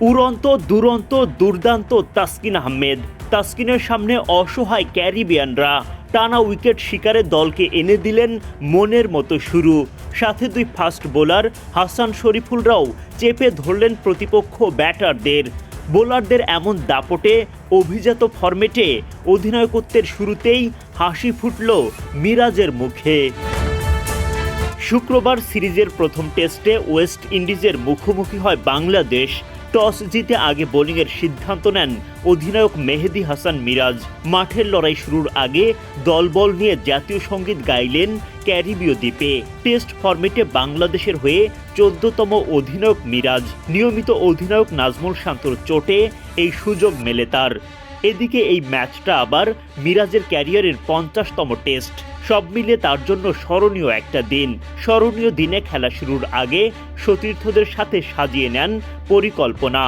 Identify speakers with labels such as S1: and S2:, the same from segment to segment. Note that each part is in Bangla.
S1: উড়ন্ত, দুরন্ত, দুর্দান্ত তাসকিন আহমেদ। তাসকিনের সামনে অসহায় ক্যারিবিয়ানরা টানা উইকেট শিকারে দলকে এনে দিলেন মনের মতো শুরু। সাথে দুই ফাস্ট বোলার হাসান শরীফুলরাও চেপে ধরলেন প্রতিপক্ষ ব্যাটারদের। বোলারদের এমন দাপটে, অভিজাত ফরম্যাটে অধিনায়কত্বের শুরুতেই হাসি ফুটল মিরাজের মুখে। শুক্রবার সিরিজের প্রথম টেস্টে ওয়েস্ট ইন্ডিজের মুখোমুখি হয় বাংলাদেশ। টস জিতে আগে বোলিংয়ের সিদ্ধান্ত নেন অধিনায়ক মেহেদি হাসান মিরাজ। মাঠের লড়াই শুরুর আগে দলবল নিয়ে জাতীয় সংগীত গাইলেন ক্যারিবীয় দ্বীপে। টেস্ট ফরম্যাটে বাংলাদেশের হয়ে চোদ্দতম অধিনায়ক মিরাজ। নিয়মিত অধিনায়ক নাজমুল শান্তর চোটে এই সুযোগ মেলে তার। এদিকে এই ম্যাচটা আবার মিরাজের ক্যারিয়ারের পঞ্চাশতম টেস্ট। সব মিলে তার জন্য স্মরণীয় একটা দিন। স্মরণীয় দিনে খেলা শুরুর আগে সতীর্থদের সাথে সাজিয়ে নেন পরিকল্পনা।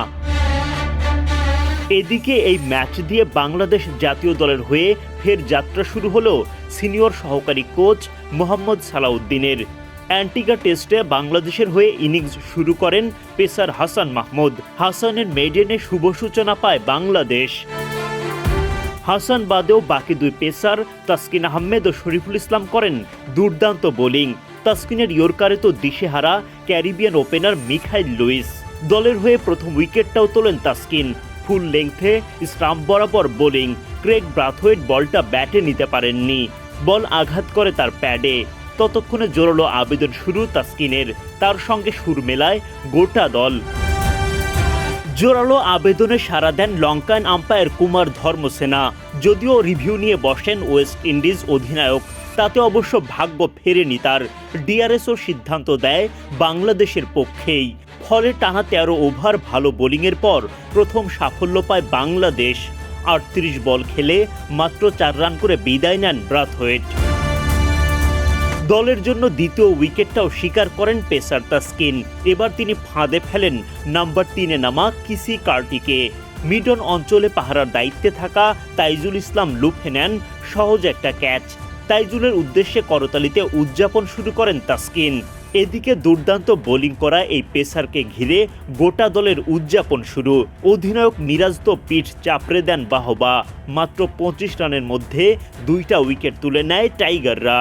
S1: এদিকে এই ম্যাচ দিয়ে বাংলাদেশ জাতীয় দলের হয়ে ফের যাত্রা শুরু হলো সিনিয়র সহকারী কোচ মোহাম্মদ সালাউদ্দিনের। অ্যান্টিগা টেস্টে বাংলাদেশের হয়ে ইনিংস শুরু করেন পেসার হাসান মাহমুদ। হাসানের মেডেনে শুভ সূচনা পায় বাংলাদেশ। হাসান বাদেও বাকি দুই পেসার তাসকিন আহমেদ ও শরীফুল ইসলাম করেন দুর্দান্ত বোলিং। তাসকিনের ইয়র্কারে তো দিশেহারা, ক্যারিবিয়ান ওপেনার মিখাইল লুইস। দলের হয়ে প্রথম উইকেটটাও তোলেন তাসকিন। ফুল লেংথে স্টাম্প বরাবর বোলিং। ক্রেগ ব্রাথওয়েট বলটা ব্যাটে নিতে পারেননি। বল আঘাত করে তার প্যাডে। ততক্ষণে জোরালো আবেদন শুরু তাসকিনের। তার সঙ্গে সুর মেলায় গোটা দল। জোরালো আবেদনে সাড়া দেন লঙ্কান আম্পায়ার কুমার ধর্মসেনা। যদিও রিভিউ নিয়ে বসেন ওয়েস্ট ইন্ডিজ অধিনায়ক, তাতে অবশ্য ভাগ্য ফেরেনি তার। ডিআরএসও সিদ্ধান্ত দেয় বাংলাদেশের পক্ষেই। ফলে টানা তেরো ওভার ভালো বোলিংয়ের পর প্রথম সাফল্য পায় বাংলাদেশ। আটত্রিশ বল খেলে মাত্র চার রান করে বিদায় নেন ব্রাথওয়েট। দলের জন্য দ্বিতীয় উইকেটটাও স্বীকার করেন পেসার তাস্কিন। এবার তিনি ফাঁদে ফেলেন নাম্বার তিনে নামা কিসি কার্টিকে। মিডন অঞ্চলে পাহারার দায়িত্বে থাকা তাইজুল ইসলাম লুফে নেন সহজ একটা ক্যাচ। তাইজুলের উদ্দেশ্যে করতালিতে উদযাপন শুরু করেন তাস্কিন। এদিকে দুর্দান্ত বোলিং করা এই পেসারকে ঘিরে গোটা দলের উদযাপন শুরু। অধিনায়ক মিরাজ তো পিঠ চাপড়ে দেন বাহবা। মাত্র পঁচিশ রানের মধ্যে দুইটা উইকেট তুলে নেয় টাইগাররা।